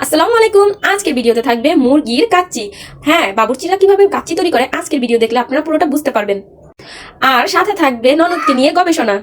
আসসালামু আলাইকুম। আজকের ভিডিওতে থাকবে মুরগির কাচ্চি। হ্যাঁ বাবুর্চিরা কীভাবে কাচ্চি তৈরি করে আজকের ভিডিও দেখলে আপনারা পুরোটা বুঝতে পারবেন। আর সাথে থাকবে ননদকে নিয়ে গবেষণা।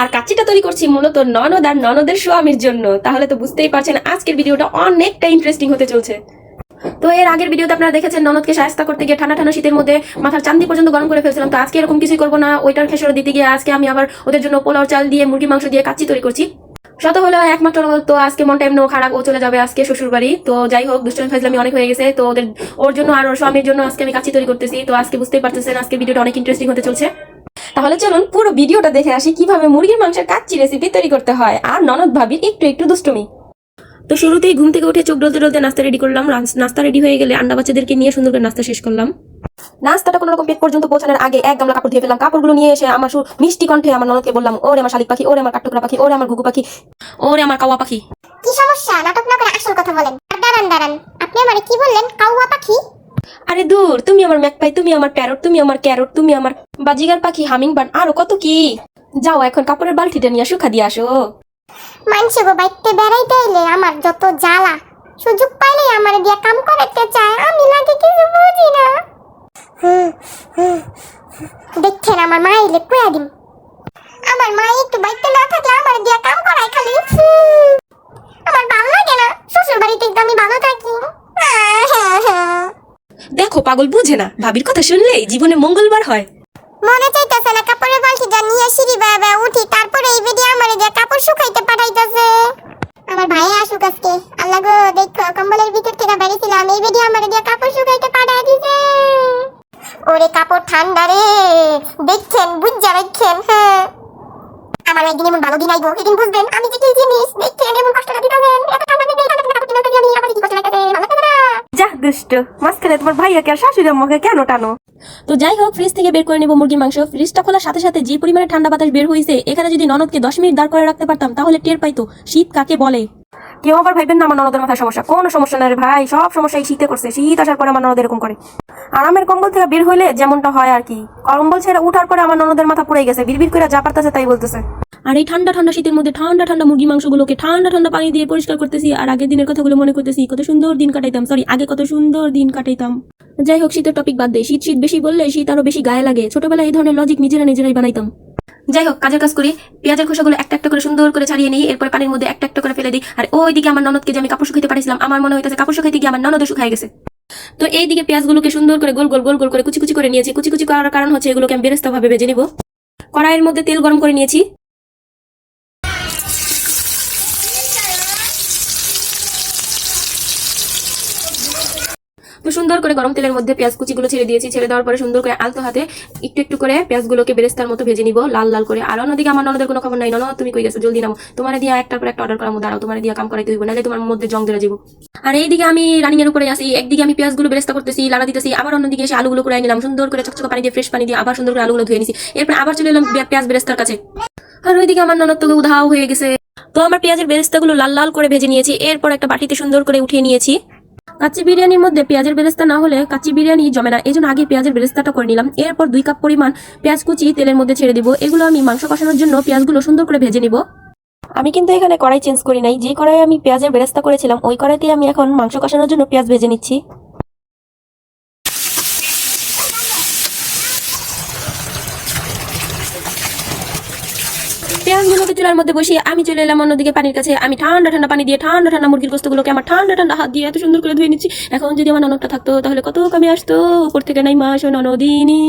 আর কাচ্চিটা তৈরি করছি মূলত ননদ আর ননদের স্বামীর জন্য। তাহলে তো বুঝতেই পারছেন, আজকের ভিডিওটা অনেকটা ইন্টারেস্টিং হতে চলছে। তো এর আগের ভিডিওতে আপনারা দেখেছেন ননদকে সাহায্য করতে গিয়ে ঠান্ডা ঠান্ডা শীতের মধ্যে মাথার চান্দি পর্যন্ত গরম করে ফেলছিলাম। তো আজকে এরকম কিছুই করব না। ওইটার খেসর দিতে গিয়ে আজকে আমি আবার ওদের জন্য পোলাও চাল দিয়ে মুরগির মাংস দিয়ে কাচ্চি তৈরি করছি। শত হলো একমাত্র তো আজকে মনটা এমন খারাপ, ও চলে যাবে আজকে শ্বশুর বাড়ি তো যাই হোক দুষ্টন ফাইজলামি অনেক হয়ে গেছে, তো ওদের, ওর জন্য আর ওর স্বামীর জন্য আজকে আমি কাছি তৈরি করতেছি, তো আজকে বুঝতেই পারতেছেন, আজকে ভিডিওটা অনেক ইন্টারেস্টিং হতে চলছে। তাহলে চলুন পুরো ভিডিওটা দেখে আসি কীভাবে মুরগির মাংসের কাচ্চি রেসিপি তৈরি করতে হয়, আর ননদ ভাবির একটু একটু দুষ্টমি। তো শুরুতেই ঘুম থেকে উঠে চোখ ডলতে ডলতে নাস্তা রেডি করলাম নাস্তা রেডি হয়ে গেলে আন্ডা বাচ্চাদেরকে নিয়ে সুন্দর করে নাস্তা শেষ করলাম। নাস্তাটা কোনো রকম পেট পর্যন্ত পৌঁছানোর আগে এক গামলা কাপড় ধুয়ে ফেললাম। কাপড়গুলো নিয়ে এসে আমার সু- মিষ্টি কণ্ঠে আমার ননদকে বললাম ওরে আমার শালিক পাখি ওরে আমার কাঠঠোকরা পাখি ওরে আমার ঘুঘু পাখি ওরে আমার কাওয়া পাখি। কি সমস্যা? নাটক না করে আসল কথা বলেন। দাঁড়ান দাঁড়ান। আপনি আমারে কি বললেন? কাউয়া পাখি? আরে দূর তুমি আমার ম্যাকপাই তুমি আমার প্যারট তুমি আমার ক্যারট তুমি আমার বাজিগার পাখি হামিং বার্ড আরও কত কি? যাও এখন কাপড়ের বালতিটা নিয়ে শুকা দিয়ে আসো। মানছে গো বাইতে বেড়াইতে এলে আমার যত জ্বালা সুযোগ পাইলে আমার দিয়া কাম করাতে চায় আমি লাগে কিছু বুঝি না। দেখছেন আমার মা এলে কুয়া দিম। আমার মা একটু বাইতে না থাকলে আমার দিয়া কাম করাই খালি। আমার ভালো লাগে না শ্বশুর বাড়িতে আমি ভালো থাকি। হ্যাঁ, হ্যাঁ। দেখো পাগল বুঝে না ভাবির কথা শুনলেই জীবনে মঙ্গলবার হয়। মনে চাইতেছে না, কাপড়ের বালতিটা নিয়ে সিঁড়ি বেয়ে উঠি, তারপরে এই বেডি আমারে দিয়ে কাপড় শুকাইতে পাঠাইতেছে। আমার ভাই আসুক আজকে। আল্লাহ গো, দেখো, কম্বলের ভিতর থেকে বেরিয়েছিলাম, এই বেডি আমারে দিয়ে কাপড় শুকাইতে পাঠাই দিছে। ওরে কাপড় ঠান্ডা রে, দেখছেন, বুঝা রাখছেন হ্যাঁ। আমার একদিন এমন ভালো দিন আইবো, এদিন বুঝবেন, আমি যে কি জিনিস, দেখছেন, এমন কষ্টটা দিতেছেন, এত দুষ্ট মাঝখানে তোমার ভাইয়াকে আর শাশুড়ি আম্মাকে কেন টানো? তো যাই হোক ফ্রিজ থেকে বের করে নেব মুরগির মাংস। ফ্রিজটা খোলার সাথে সাথে যে পরিমাণে ঠান্ডা বাতাস বের হয়েছে এখানে যদি ননদকে দশ মিনিট দাঁড় করে রাখতে পারতাম তাহলে টের পাইতো শীত কাকে বলে। কেউ আবার ভাইবেন না আমার ননদের মাথায় সমস্যা। কোনো সমস্যা না রে ভাই সব সমস্যা এই শীতে করছে শীত আসার পরে আমার ননদ এরকম করে। আরামের কম্বল থেকে বের হইলে যেমনটা হয় আর কি। কম্বল ছেড়ে উঠার পরে আমার ননদের মাথা পড়ে গেছে বিড়বিড় করে যা পারতেছে তাই বলতেছে। আর এই ঠান্ডা ঠান্ডা শীতের মধ্যে ঠান্ডা ঠান্ডা মুরগি মাংসগুলোকে ঠান্ডা ঠান্ডা পানি দিয়ে পরিষ্কার করতেছি। আর আগের দিনের কথাগুলো মনে করতেছি, কত সুন্দর দিন কাটাইতাম। সরি আগে কত সুন্দর দিন কাটাইতাম। যাই হোক, শীতের টপিক বাদ দেয় শীত শীত বেশি বললে শীত আরও বেশি গায়ে লাগে। ছোটবেলায় এই ধরনের লজিক নিজেরা নিজেরাই বানাইতাম। যাই হোক, কাজের কাজ করি। পেঁয়াজের খোসাগুলো একটা একটা করে সুন্দর করে ছাড়িয়ে নিই। এরপর পানির মধ্যে একটা একটা করে ফেলে দিই। আর ওইদিকে আমার ননদকে যে আমি কাপড় শুকাইতে পারিছিলাম, আমার মনে হইতেছে কাপড় শুকাইতে গিয়ে আমার ননদও শুকাই গেছে। তো এইদিকে পেঁয়াজগুলোকে সুন্দর করে গোল গোল গোল গোল করে কুচি কুচি করে নিয়েছি। কুচি কুচি করার কারণ হচ্ছে এগুলোকে আমি বেরেস্তা ভাবে ভেজে নিব। কড়াইয়ের মধ্যে তেল গরম করে নিয়েছি। তো সুন্দর করে গরম তেলের মধ্যে পেঁয়াজ কুচিগুলো ছেড়ে দিয়েছি, ছেড়ে দেওয়ার পরে সুন্দর করে আলতো হাতে একটু একটু করে পেঁয়াজগুলোকে বেরেস্তার মতো ভেজে নিব, লাল লাল করে। আর অন্যদিকে আমার ননদের কোনো খবর নাই। ননদ, তুমি কই গেছো? জলদি নাও তোমার দিয়ে একটা পর একটা অর্ডার করার মধ্যে দাঁড়াও, তোমার দিয়ে কাম করাইতে হইব নাহলে তোমার মধ্যে জং ধরে যাব আর এইদিকে আমি রানিং এর উপরে আসি একদিকে আমি পেঁয়াজগুলো বেরেস্তা করতেছি লাড়া দিতেছি, আবার অন্যদিকে এসে আলুগুলো করে নিলাম, সুন্দর করে চকচকা পানি দিয়ে ফ্রেশ পানি দিয়ে আবার সুন্দর করে আলুগুলো ধুয়ে নিছি। এরপর আবার চলে এলাম পেঁয়াজ বেরেস্তার কাছে। আর ওইদিকে আমার ননদ তো উধাও হয়ে গেছে। তো আমার পেঁয়াজের বেরেস্তাগুলো লাল লাল করে ভেজে নিয়েছি, এরপর একটা বাটিতে সুন্দর করে উঠিয়ে নিয়েছি। কাচ্চি বিরিয়ানির মধ্যে পেঁয়াজের বেরেস্তা না হলে কাচ্চি বিরিয়ানি জমে না। এই জন্য আগে পেঁয়াজের বেরেস্তাটা করে নিলাম। এরপর দুই কাপ পরিমাণ পেঁয়াজ কুচি তেলের মধ্যে ছেড়ে দিব। এগুলো আমি মাংস কষানোর জন্য পেঁয়াজগুলো সুন্দর করে ভেজে নিব। আমি কিন্তু এখানে কড়াই চেঞ্জ করি নাই। যে কড়াই আমি পেঁয়াজের বেরেস্তা করেছিলাম, ওই কড়াইতে আমি এখন মাংস কষানোর জন্য পেঁয়াজ ভেজে নিচ্ছি। পেঁয়াজগুলোকে চুলার মধ্যে বসিয়ে আমি চলে এলাম অন্যদিকে পানির কাছে। আমি ঠান্ডা ঠান্ডা পানি দিয়ে, ঠান্ডা ঠান্ডা মুরগির গোস্তগুলোকে আমার ঠান্ডা ঠান্ডা হাত দিয়ে এত সুন্দর করে ধুয়ে নিচ্ছি। এখন যদি আমার ননদটা থাকতো, তাহলে কত কামে আসতো? উপর থেকে নাই মাস ননদিনী।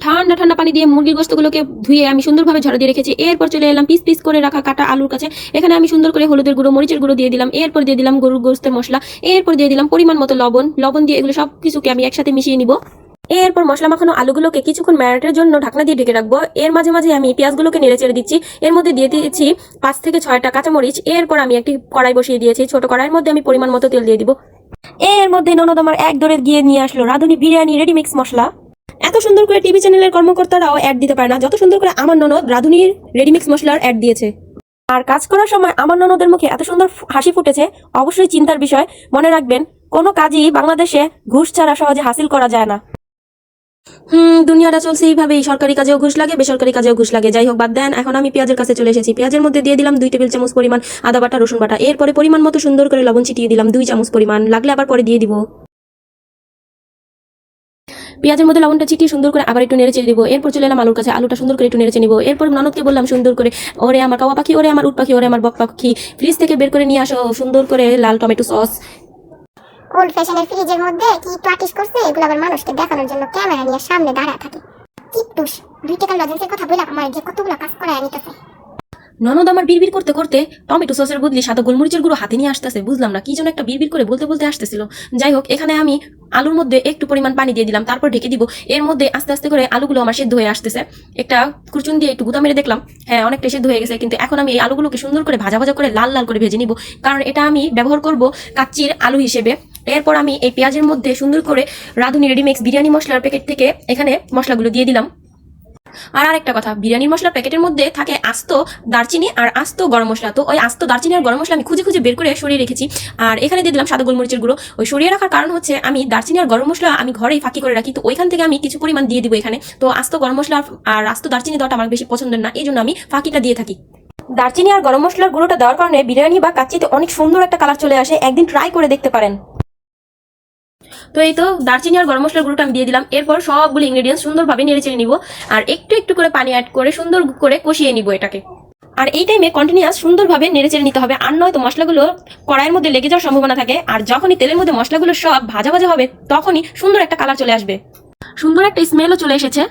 ঠান্ডা ঠান্ডা পানি দিয়ে মুরগির গোস্তগুলোকে ধুয়ে আমি সুন্দরভাবে ঝরা দিয়ে রেখেছি। এরপর চলে এলাম পিস পিস করে রাখা কাটা আলুর কাছে। এখানে আমি সুন্দর করে হলুদের গুঁড়ো, মরিচের গুঁড়ো দিয়ে দিলাম। এরপর দিয়ে দিলাম গরুর গোস্তের মশলা। এরপর দিয়ে দিলাম পরিমাণ মতো লবণ। লবণ দিয়ে এগুলো সব কিছুকে আমি একসাথে মিশিয়ে নিব। এরপর মশলা মাখানো আলুগুলোকে কিছুক্ষণ ম্যারিনেটের জন্য ঢাকনা দিয়ে ঢেকে রাখব। এর মাঝে মাঝে আমি পেঁয়াজগুলোকে নেড়ে চেড়ে দিচ্ছি। এর মধ্যে দিয়ে দিয়েছি পাঁচ থেকে ছয়টা কাঁচামরিচ। এরপর আমি একটি কড়াই বসিয়ে দিয়েছি। ছোট কড়াইয়ের মধ্যে আমি পরিমাণ মতো তেল দিয়ে দিব। এর মধ্যে ননদ আমার এক দরে গিয়ে নিয়ে আসলো রাঁধুনি বিরিয়ানি রেডি মিক্স মশলা। এত সুন্দর করে টিভি চ্যানেলের কর্মকর্তারাও অ্যাড দিতে পারে না। যত সুন্দর করে আমার ননদ রাঁধুনির রেডিমিক্স মশলার অ্যাড দিয়েছে। আর কাজ করার সময় আমার ননদের মুখে এত সুন্দর হাসি ফুটেছে, অবশ্যই চিন্তার বিষয়। মনে রাখবেন, কোনো কাজই বাংলাদেশে ঘুষ ছাড়া সহজে হাসিল করা যায় না। হুম, দুনিয়াটা চলছে এইভাবেই। সরকারি কাজেও ঘুষ লাগে, বেসরকারি কাজেও ঘুষ লাগে। যাই হোক, বাদ দেন, এখন আমি পেঁয়াজের কাছে চলে এসেছি। পেঁয়াজের মধ্যে দিয়ে দিলাম দুই টেবিল চামচ পরিমাণ আদা বাটা, রসুন বাটা। এরপরে পরিমাণ মতো সুন্দর করে লবণ ছিটিয়ে দিলাম, দুই চামচ পরিমাণ। লাগলে আবার পরে দিয়ে দিব। পেঁয়াজের মধ্যে লবণটা চিটিয়ে সুন্দর করে আবার একটু নেড়ে চেড়ে দিব। এরপর চলে এলাম আলুর কাছে, আলুটা সুন্দর করে একটু নেড়ে চেড়ে নিব। এরপর ননদকে বললাম সুন্দর করে, ওরে আমার কাওয়া পাখি, ওরে আমার উট পাখি, ওরে আমার বক পাখি ফ্রিজ থেকে বের করে নিয়ে আসো। সুন্দর করে লাল টমেটো সস ওল্ড ফ্যাশনের ফ্রিজের মধ্যে কি প্র্যাকটিস করছে? এগুলো আবার মানুষকে দেখানোর জন্য ক্যামেরা নিয়ে সামনে দাঁড়া থাকে। কিট্টুস দুই টাকার লজেন্সের কথা বললাম আমার যে কতগুলো কাজ করে আনিতেছে ননদ আমার বিড়বিড় করতে করতে টমেটো সসের বদলি সাদা গোলমরিচের গুঁড়ো হাতে নিয়ে আসতেছে, বুঝলাম না, কি যেন একটা বিড়বিড় করে বলতে বলতে আসতেছিল। যাই হোক, এখানে আমি আলুর মধ্যে একটু পরিমাণ পানি দিয়ে দিলাম, তারপর ঢেকে দিব। এর মধ্যে আস্তে আস্তে করে আলুগুলো আমার সেদ্ধ হয়ে আসতেছে। একটা কুচুন দিয়ে একটু গুদা মেরে দেখলাম হ্যাঁ অনেকটা সেদ্ধ হয়ে গেছে, কিন্তু এখন আমি এই আলুগুলোকে সুন্দর করে ভাজা ভাজা করে লাল লাল করে ভেজে নিব, কারণ এটা আমি ব্যবহার করব কাচ্চির আলু হিসেবে। এরপর আমি এই পেঁয়াজের মধ্যে সুন্দর করে রাঁধুনি রেডিমিক্স বিরিয়ানি মশলার প্যাকেট থেকে এখানে মশলাগুলো দিয়ে দিলাম। আর আরেকটা কথা, বিরিয়ানির মশলা প্যাকেটের মধ্যে থাকে আস্ত দারচিনি আর আস্ত গরম মশলা। তো ওই আস্ত দারচিনি আর গরম মশলা আমি খুঁজে খুঁজে বের করে সরিয়ে রেখেছি। আর এখানে দিয়ে দিলাম সাদা গোলমরিচের গুঁড়ো। ওই সরিয়ে রাখার কারণ হচ্ছে আমি দারচিনি আর গরম মশলা আমি ঘরেই ফাঁকি করে রাখি। তো ওইখান থেকে আমি কিছু পরিমাণ দিয়ে দিব এখানে। তো আস্ত গরম মশলা আর আস্ত দারচিনি দেওয়াটা আমার বেশি পছন্দের না। এই জন্য আমি ফাঁকিটা দিয়ে থাকি। দারচিনি আর গরম মশলার গুঁড়োটা দেওয়ার কারণে বিরিয়ানি বা কাচ্চিতে অনেক সুন্দর একটা কালার চলে আসে। একদিন ট্রাই করে দেখতে পারেন। তো এই তো দারচিনি আর গরম মশলার গুঁড়োটা আমি দিয়ে দিলাম। এরপর সবগুলো ইনগ্রেডিয়েন্টস সুন্দরভাবে নেড়ে চেড়ে নিব। আর একটু একটু করে পানি অ্যাড করে সুন্দর করে কষিয়ে নিব এটাকে। আর এই টাইমে কন্টিনিউয়াস সুন্দরভাবে নেড়ে চেড়ে নিতে হবে। আর নয়তো মশলাগুলো কড়াইয়ের মধ্যে লেগে যাওয়ার সম্ভাবনা থাকে। আর যখনই তেলের মধ্যে মশলাগুলো সব ভাজা ভাজা হবে, তখনই সুন্দর একটা কালার চলে আসবে। সুন্দর একটা স্মেলও চলে এসেছে।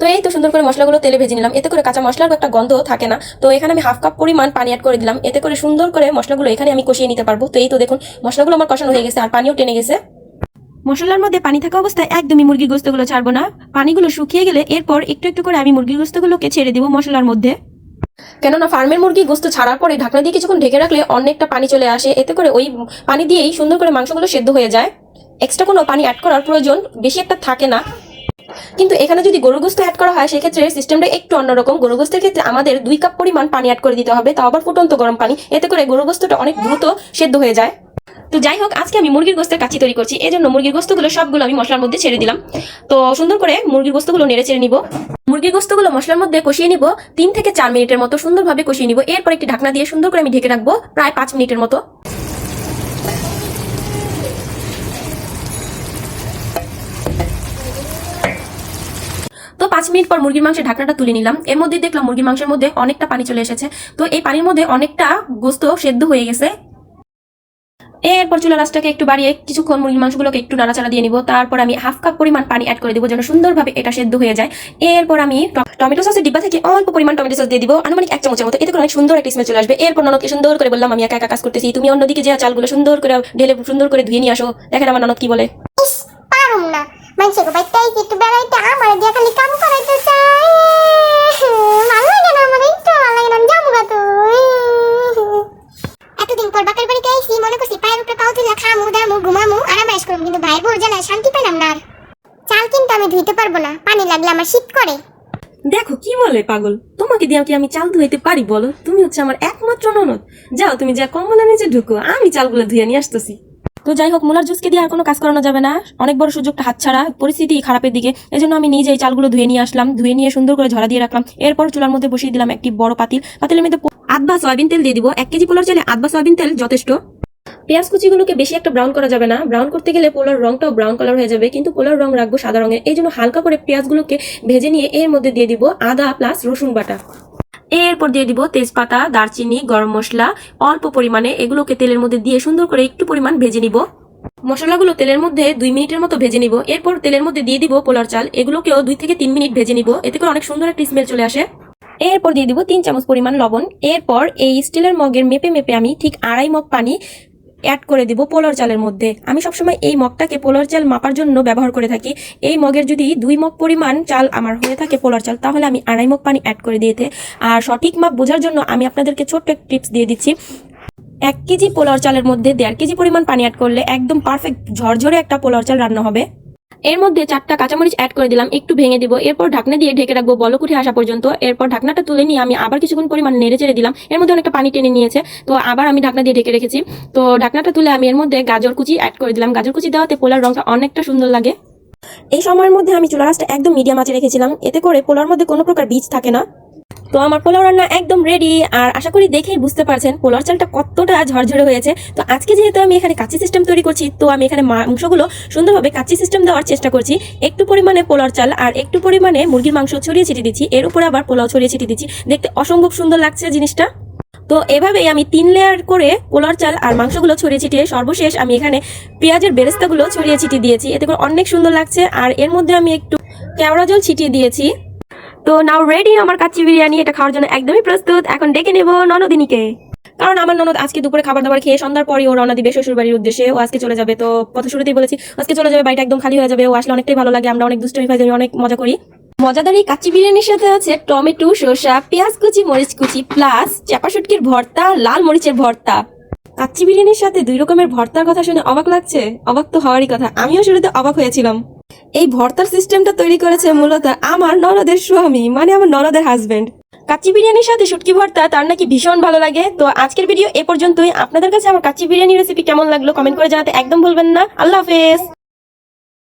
তো এই তো সুন্দর করে মশলাগুলো তেলে ভেজে নিলাম। এতে করে কাঁচা মশলার একটা গন্ধ থাকে না। তো এখানে আমি হাফ কাপ পরিমাণ পানি অ্যাড করে দিলাম। এতে করে সুন্দর করে মশলাগুলো এখানে আমি কষিয়ে নিতে পারব। তো এই তো দেখুন, মশলাগুলো আমার কষানো হয়ে গেছে আর পানিও টেনে গেছে। মশলার মধ্যে পানি থাকা অবস্থায় একদমই মুরগির গোস্তগুলো ছাড়বো না। পানিগুলো শুকিয়ে গেলে এরপর একটু একটু করে আমি মুরগির গোস্তগুলোকে ছেড়ে দিব মশলার মধ্যে। কেননা ফার্মের মুরগি গোস্ত ছাড়ার পরে ঢাকনা দিয়ে কিছুক্ষণ ঢেকে রাখলে অনেকটা পানি চলে আসে। এতে করে ওই পানি দিয়েই সুন্দর করে মাংসগুলো সেদ্ধ হয়ে যায়। এক্সট্রা কোনো পানি অ্যাড করার প্রয়োজন বেশি একটা থাকে না। কিন্তু এখানে যদি গরু গোস্ত অ্যাড করা হয়, সেক্ষেত্রে সিস্টেমটা একটু অন্যরকম। গরুর গোস্তের ক্ষেত্রে আমাদের দুই কাপ পরিমাণ পানি অ্যাড করে দিতে হবে। তাও আবার ফুটন্ত গরম পানি। এতে করে গরুর গোস্তটা অনেক দ্রুত সেদ্ধ হয়ে যায়। তো যাই হোক আজকে আমি মুরগির গোস্তের কাচ্চি তৈরি করছি। এই জন্য মুরগির গোস্তগুলো সবগুলো আমি মশলার মধ্যে ছেড়ে দিলাম। তো সুন্দর করে মুরগির গোস্তগুলো নেড়ে ছেড়ে নিব। মুরগির গোস্তগুলো মশলার মধ্যে কষিয়ে নিব। তিন থেকে চার মিনিটের মতো সুন্দরভাবে কষিয়ে নিব। এরপর একটি ঢাকনা দিয়ে সুন্দর করে আমি ঢেকে রাখব প্রায় পাঁচ মিনিটের মতো। তো পাঁচ মিনিট পর মুরগির মাংসের ঢাকনাটা তুলে নিলাম। এর মধ্যে দেখলাম মুরগির মাংসের মধ্যে অনেকটা পানি চলে এসেছে। তো এই পানির মধ্যে অনেকটা গোস্ত সেদ্ধ হয়ে গেছে। এরপর চুলা রাসটাকে একটু বাড়িয়ে কিছুক্ষণ মুরগির মাংসগুলোকে একটু নাড়াচাড়া দিয়ে নিব। তারপর আমি হাফ কাপ পরিমাণ পানি অ্যাড করে দিব যেন সুন্দরভাবে এটা সেদ্ধ হয়ে যায়। এরপর আমি টমেটো সসের ডিব্বা থেকে অল্প পরিমাণ টমেটো সস দিয়ে দিব। আনুমানিক এক চামচের মতো। এতে করে অনেক সুন্দর একটা স্মেল চলে আসবে। এরপর ননদকে সুন্দর করে বললাম, আমি একা একা কাজ করতেছি। তুমি অন্যদিকে যে চালগুলো সুন্দর করে ঢেলে সুন্দর করে ধুয়ে নিয়ে আসো। দেখেন আমার ননদ কি বলে। আমার খালি কাম চাই ভালো লাগে না আমার একটু ভালো লাগে না আমি যাব গা তো এতদিন পর বাপের বাড়িতে আইছি মনে করছি পায়ের উপরে পাও তুলে খামু দামু ঘুমামু করব কিন্তু ভাইয়ের বউ জানায় শান্তি পেলাম না আর। চাল কিন্তু আমি ধুইতে পারব না পানি লাগলে আমার শীত করে। দেখো কি বলে পাগল? তোমাকে দিয়ে কি আমি চাল ধুইতে পারি বলো? তুমি হচ্ছে আমার একমাত্র ননদ। যাও তুমি যা কমলা নিচে ঢুকো আমি চালগুলো ধুয়ে নিয়ে আসতেছি। তো যাই হোক মুলার জুসকে দিয়ে আর কোনো কাজ করানো যাবে না। অনেক বড় সুযোগটা হাতছাড়া পরিস্থিতি খারাপের দিকে। এজন্য আমি নিজেই চালগুলো ধুয়ে নিয়ে আসলাম ধুয়ে নিয়ে সুন্দর করে ঝরা দিয়ে রাখলাম। এরপর চুলার মধ্যে বসিয়ে দিলাম একটি বড় পাতিল। পাতিলের মধ্যে আধ বা সয়াবিন তেল দিয়ে দিব। এক কেজি পোলার চাইলে আধ বা সয়াবিন তেল যথেষ্ট। পেঁয়াজ কুচিগুলোকে বেশি একটা ব্রাউন করা যাবে না। ব্রাউন করতে গেলে পোলার রংটাও ব্রাউন কালার হয়ে যাবে, কিন্তু পোলার রং রাখব সাদা রঙের এই জন্য হালকা করে পেঁয়াজগুলোকে ভেজে নিয়ে এর মধ্যে দিয়ে দিব আদা প্লাস রসুন বাটা। এরপর দিয়ে দিব তেজপাতা, দারচিনি, গরম মশলা, অল্প পরিমাণে এগুলোকে তেলের মধ্যে দিয়ে সুন্দর করে একটু পরিমাণ ভেজে নিব। মশলাগুলো তেলের মধ্যে দুই মিনিটের মতো ভেজে নিব। এরপর তেলের মধ্যে দিয়ে দিব পোলার চাল। এগুলোকেও দুই থেকে তিন মিনিট ভেজে নিব। এতে করে অনেক সুন্দর একটা স্মেল চলে আসে। এরপর দিয়ে দিব তিন চামচ পরিমাণ লবণ। এরপর এই স্টিলের মগের মেপে মেপে আমি ঠিক আড়াই মগ পানি অ্যাড করে দিব পোলার চালের মধ্যে। আমি সবসময় এই মগটাকে পোলার চাল মাপার জন্য ব্যবহার করে থাকি। এই মগের যদি দুই মগ পরিমাণ চাল আমার হয়ে থাকে পোলার চাল, তাহলে আমি আড়াই মগ পানি অ্যাড করে দিয়েতে আর সঠিক মাপ বোঝার জন্য আমি আপনাদেরকে ছোট্ট এক টিপস দিয়ে দিচ্ছি। এক কেজি পোলার চালের মধ্যে দেড় কেজি পরিমাণ পানি অ্যাড করলে একদম পারফেক্ট ঝরঝরে একটা পোলার চাল রান্না হবে। এর মধ্যে চারটা কাঁচামরিচ অ্যাড করে দিলাম, একটু ভেঙে দিব। এরপর ঢাকনা দিয়ে ঢেকে রাখব বলকুঠে আসা পর্যন্ত। এরপর ঢাকনাটা তুলে নিয়ে আমি আবার কিছুক্ষণ পরিমাণ নেড়ে চেড়ে দিলাম। এর মধ্যে অনেকটা পানি টেনে নিয়েছে, তো আবার আমি ঢাকনা দিয়ে ঢেকে রেখেছি। তো ঢাকনাটা তুলে আমি এর মধ্যে গাজর কুচি অ্যাড করে দিলাম। গাজর কুচি দেওয়াতে পোলার রংটা অনেকটা সুন্দর লাগে। এই সময়ের মধ্যে আমি চুলা রাসটা একদম মিডিয়াম আঁচে রেখেছিলাম। এতে করে পোলার মধ্যে কোনো প্রকার বীজ থাকে না। তো আমার পোলাও রান্না একদম রেডি আর আশা করি দেখেই বুঝতে পারছেন পোলার চালটা কতটা ঝরঝরে হয়েছে। তো আজকে যেহেতু আমি এখানে কাচ্চি সিস্টেম তৈরি করছি, তো আমি এখানে মাংসগুলো সুন্দরভাবে কাচ্চি সিস্টেম দেওয়ার চেষ্টা করছি। একটু পরিমাণে পোলার চাল আর একটু পরিমাণে মুরগির মাংস ছড়িয়ে ছিটিয়ে দিচ্ছি। এর উপরে আবার পোলাও ছড়িয়ে ছিটিয়ে দিচ্ছি। দেখতে অসম্ভব সুন্দর লাগছে জিনিসটা। তো এভাবেই আমি তিন লেয়ার করে পোলার চাল আর মাংসগুলো ছড়িয়ে ছিটিয়ে সর্বশেষ আমি এখানে পেঁয়াজের বেরেস্তাগুলো ছড়িয়ে ছিটিয়ে দিয়েছি। এতে করে অনেক সুন্দর লাগছে। আর এর মধ্যে আমি একটু কেওড়া জল ছিটিয়ে দিয়েছি। তো নাও রেডি আমার কাচ্চি বিরিয়ানি, এটা খাওয়ার জন্য একদমই প্রস্তুত। এখন ডেকে নেব ননদিনীকে। কারণ আমার ননদ আজকে দুপুরে খাবার দাবার খেয়ে সন্ধ্যার পরে ও রওনা দিবে শ্বশুর বাড়ির উদ্দেশ্যে ও আজকে চলে যাবে। তো কত শুরুতেই বলেছি, আজকে চলে যাবে, বাড়িটা একদম খালি হয়ে যাবে। ও আসলে অনেকটাই ভালো লাগে, আমরা অনেক দুষ্টমি ফাইজমি অনেক মজা করি। মজাদার এই কাচ্চি বিরিয়ানির সাথে আছে টমেটো শসা পেঁয়াজ কুচি, মরিচ কুচি প্লাস চাপা শুটকির ভর্তা, লাল মরিচের ভর্তা। কাচ্চি বিরিয়ানির সাথে দুই রকমের ভর্তার কথা শুনে অবাক লাগছে। অবাক তো হওয়ারই কথা, আমিও শুরুতে অবাক হয়েছিলাম। এই ভর্তার সিস্টেমটা তৈরি করেছে মূলত আমার ননদের স্বামী মানে আমার ননদের হাজবেন্ড কাচ্চি বিরিয়ানির সাথে শুটকি ভর্তা, তার নাকি ভীষণ ভালো লাগে। তো আজকের ভিডিও এ পর্যন্তই। আপনাদের কাছে আমার কাচ্চি বিরিয়ানি রেসিপি কেমন লাগল কমেন্ট করে জানাতে একদম ভুলবেন না। আল্লাহ হাফেজ।